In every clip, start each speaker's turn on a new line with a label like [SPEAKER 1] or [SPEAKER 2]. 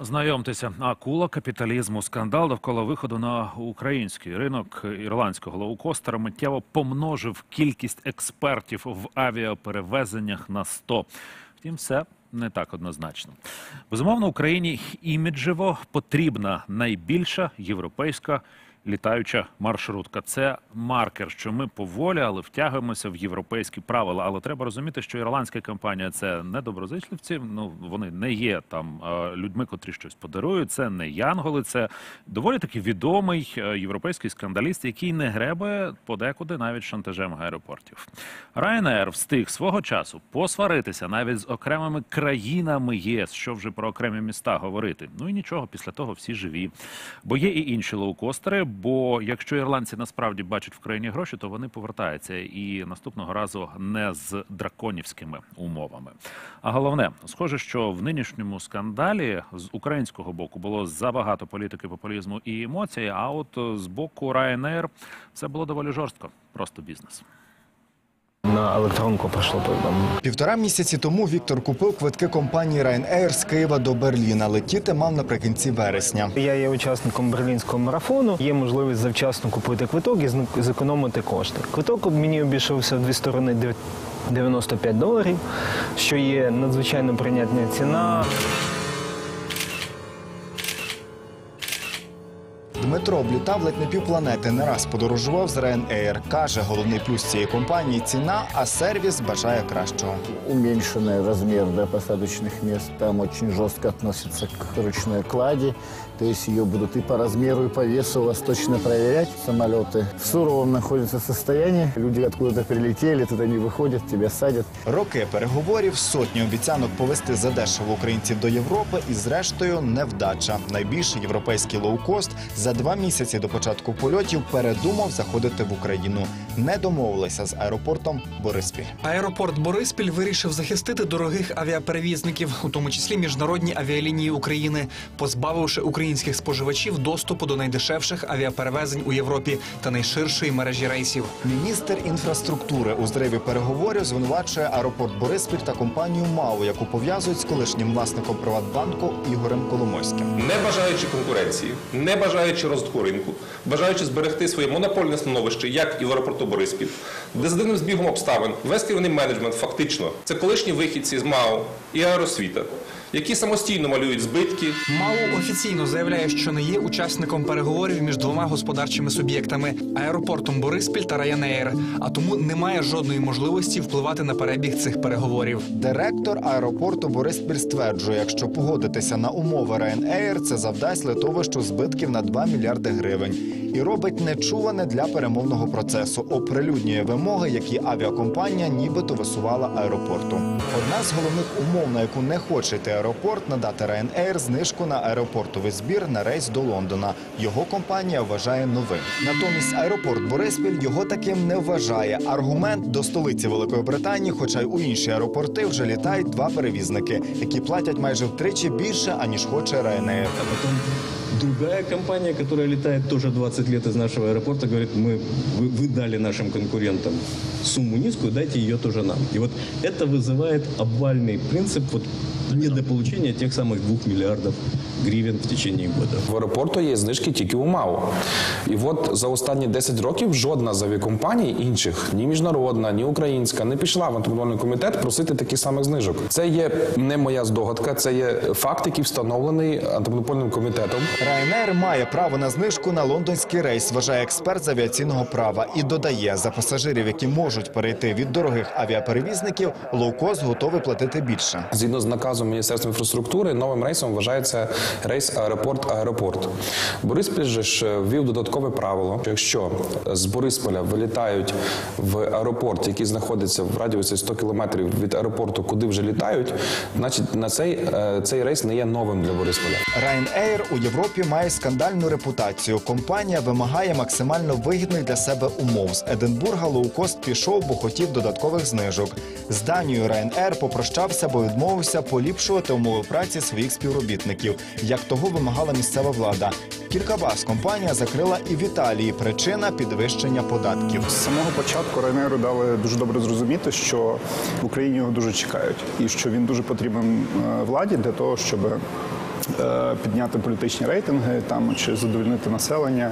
[SPEAKER 1] Знайомтеся, акула капіталізму. Скандал довкола виходу на український ринок ірландського лоукостера миттєво помножив кількість експертів в авіаперевезеннях на 100. Втім, все не так однозначно. Безумовно, Україні іміджево потрібна найбільша європейська літаюча маршрутка. Це маркер, що ми поволі, але втягуємося в європейські правила. Але треба розуміти, що ірландська компанія це не доброзичливці. Ну вони не є там людьми, котрі щось подарують. Це не янголи, це доволі таки відомий е, європейський скандаліст, який не гребе подекуди навіть шантажем аеропортів. Ryanair встиг свого часу посваритися навіть з окремими країнами ЄС, що вже про окремі міста говорити. Ну і нічого, після того всі живі. Бо є і інші лоукостери. Бо якщо ірландці насправді бачать в країні гроші, то вони повертаються і наступного разу не з драконівськими умовами. А головне, схоже, що в нинішньому скандалі з українського боку було забагато політики, популізму і емоцій. А от з боку Ryanair все було доволі жорстко, просто бізнес.
[SPEAKER 2] На електронку прийшло повідомлення.
[SPEAKER 3] Півтора місяці тому Віктор купив квитки компанії Ryanair з Києва до Берліна. Летіти мав наприкінці вересня.
[SPEAKER 2] Я є учасником берлінського марафону. Є можливість завчасно купити квиток і зекономити кошти. Квиток мені обійшовся в дві сторони дев- 95 доларів, що є надзвичайно прийнятна ціна.
[SPEAKER 3] Дмитро облітав ледь не півпланети, не раз подорожував з Ryanair. Каже, головний плюс цієї компанії ціна, а сервіс бажає кращого.
[SPEAKER 4] Уменьшений розмір для посадочних місць. Там очень жорстко относятся к ручної клади. То есть ее будут и по размеру, и по весу вас точно проверять. Самолеты в суровом находятся состоянии. Люди откуда-то прилетели, туда не выходят, тебя садят.
[SPEAKER 3] Роки переговорів, сотні обіцянок повести задешево українців до Європи і, зрештою, невдача. Найбільший європейський лоукост за два місяці до початку польотів передумав заходити в Україну. Не домовилися з аеропортом Бориспіль.
[SPEAKER 5] Аеропорт Бориспіль вирішив захистити дорогих авіаперевізників, у тому числі міжнародні авіалінії України, позбавивши українських споживачів доступу до найдешевших авіаперевезень у Європі та найширшої мережі рейсів.
[SPEAKER 3] Міністр інфраструктури у зриві переговорів звинувачує аеропорт Бориспіль та компанію МАУ, яку пов'язують з колишнім власником Приватбанку Ігорем Коломойським.
[SPEAKER 6] не бажаючи конкуренції, не бажаючи розвитку ринку, бажаючи зберегти своє монопольне становище, як і в аеропорту Бориспіль, де за дивним збігом обставин весь керівний менеджмент фактично це колишні вихідці з МАУ і Аеросвіта, які самостійно малюють збитки,
[SPEAKER 5] МАУ офіційно заявляє, що не є учасником переговорів між двома господарчими суб'єктами аеропортом Бориспіль та Ryanair, а тому немає жодної можливості впливати на перебіг цих переговорів.
[SPEAKER 3] Директор аеропорту Бориспіль стверджує, якщо погодитися на умови Ryanair, це завдасть литовищу збитків на 2 мільярди гривень. І робить нечуване для перемовного процесу. Оприлюднює вимоги, які авіакомпанія нібито висувала аеропорту. Одна з головних умов, на яку не хоче йти аеропорт, надати Ryanair знижку на аеропортовий збір на рейс до Лондона. Його компанія вважає новим. Натомість аеропорт Бориспіль його таким не вважає. Аргумент до столиці Великої Британії, хоча й у інші аеропорти вже літають два перевізники, які платять майже втричі більше, аніж хоче Ryanair.
[SPEAKER 7] А потом другая компания, которая летает тоже 20 лет из нашего аэропорта, говорит, мы, вы, вы дали нашим конкурентам сумму низкую, дайте ее тоже нам. И вот это вызывает обвальный принцип вот недополучения тех самых двух миллиардов гривен в течение года.
[SPEAKER 8] В аеропорту є знижки тільки у МАУ. І от за останні 10 років жодна з авіакомпаній інших, ні міжнародна, ні українська, не пішла в антимонопольний комітет просити таких самих знижок. Це є не моя здогадка, це є факт, який встановлений антимонопольним комітетом.
[SPEAKER 3] Ryanair має право на знижку на лондонський рейс, вважає експерт з авіаційного права, і додає за пасажирів, які можуть перейти від дорогих авіаперевізників, лоукост готовий платити більше.
[SPEAKER 8] Згідно з наказом Міністерства інфраструктури, новим рейсом вважається рейс аеропорт-аеропорт. Бориспіль же ж ввів додаткове правило, що якщо з Борисполя вилітають в аеропорт, який знаходиться в радіусі 100 кілометрів від аеропорту, куди вже літають, значить на цей, е, цей рейс не є новим для Борисполя.
[SPEAKER 3] Ryanair у Європі має скандальну репутацію. Компанія вимагає максимально вигідних для себе умов. З Единбурга лоукост пішов, бо хотів додаткових знижок. З Данією Ryanair попрощався, бо відмовився поліпшувати умови праці своїх співробітників, як того вимагала місцева влада. Кілька баз компанія закрила і в Італії. Причина підвищення податків.
[SPEAKER 9] З самого початку Ryanair дали дуже добре зрозуміти, що в Україні його дуже чекають, і що він дуже потрібен е, владі для того, щоб підняти політичні рейтинги там чи задовольнити населення.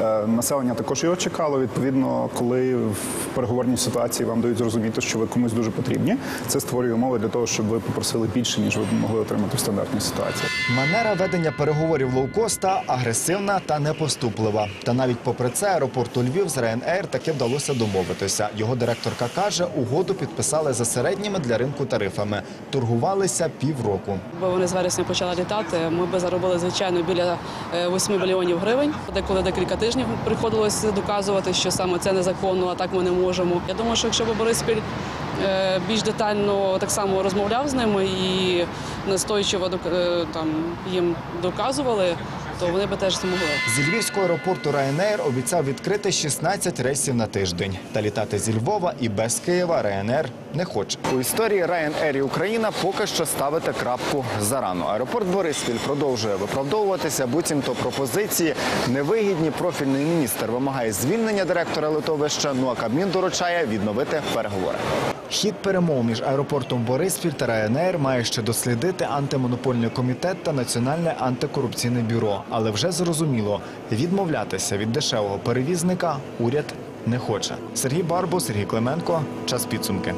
[SPEAKER 9] Е, Населення також його чекало. Відповідно, коли в переговорній ситуації вам дають зрозуміти, що ви комусь дуже потрібні, це створює умови для того, щоб ви попросили більше, ніж ви могли отримати в стандартній ситуації.
[SPEAKER 3] Манера ведення переговорів лоукоста агресивна та непоступлива. Та навіть попри це аеропорту Львів з Ryanair таки вдалося домовитися. Його директорка каже, угоду підписали за середніми для ринку тарифами. Торгувалися півроку.
[SPEAKER 10] Бо вони з вересня почали літати. Ми би заробили звичайно біля е, 8 мільйонів гривень. Деколи декілька тижнів приходилось доказувати, що саме це незаконно, а так ми не можемо. Я думаю, що якщо б Бориспіль е, більш детально так само розмовляв з ними і настойчиво е, там їм доказували, то вони би теж змогли.
[SPEAKER 3] Зі львівського аеропорту Ryanair обіцяв відкрити 16 рейсів на тиждень. Та літати зі Львова і без Києва Ryanair не хоче. У історії Ryanair і Україна поки що ставити крапку зарано. Аеропорт Бориспіль продовжує виправдовуватися, буцімто пропозиції невигідні. Профільний міністр вимагає звільнення директора литовища. Ну а Кабмін доручає відновити переговори. Хід перемов між аеропортом Бориспіль та Ryanair має ще дослідити антимонопольний комітет та Національне антикорупційне бюро. Але вже зрозуміло, відмовлятися від дешевого перевізника уряд не хоче. Сергій Барбо, Сергій Клименко. Час підсумки.